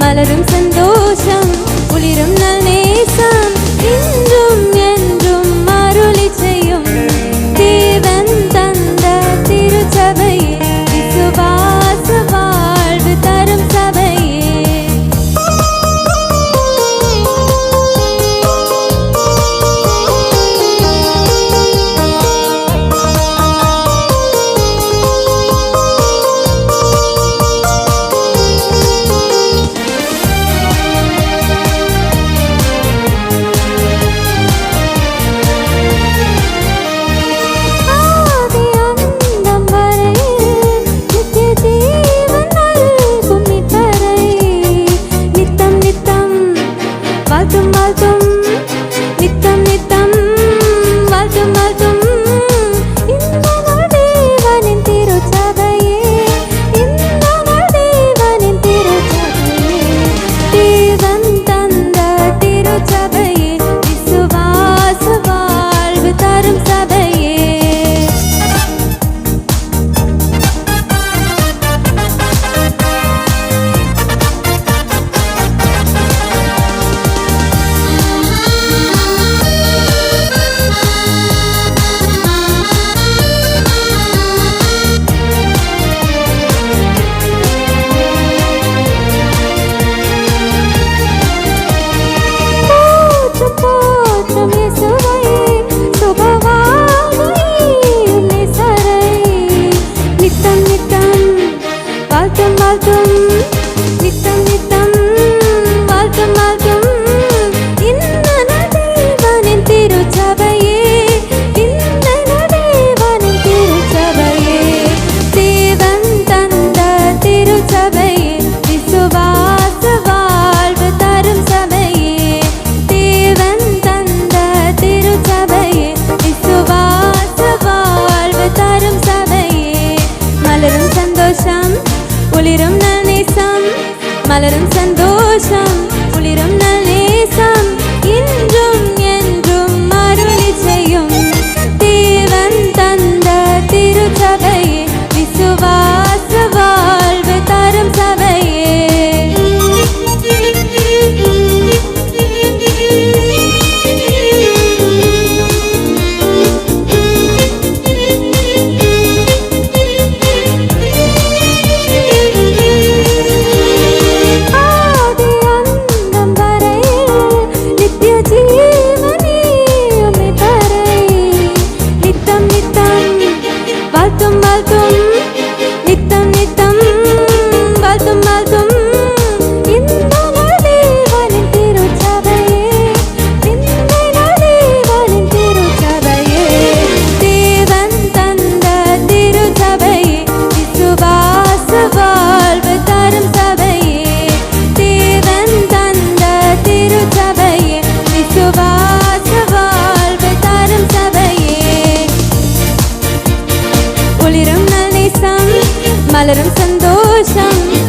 മലരും സന്തോഷം மாதம் மாதம் Mallarım sen doğuşan പലരും സന്തോഷം.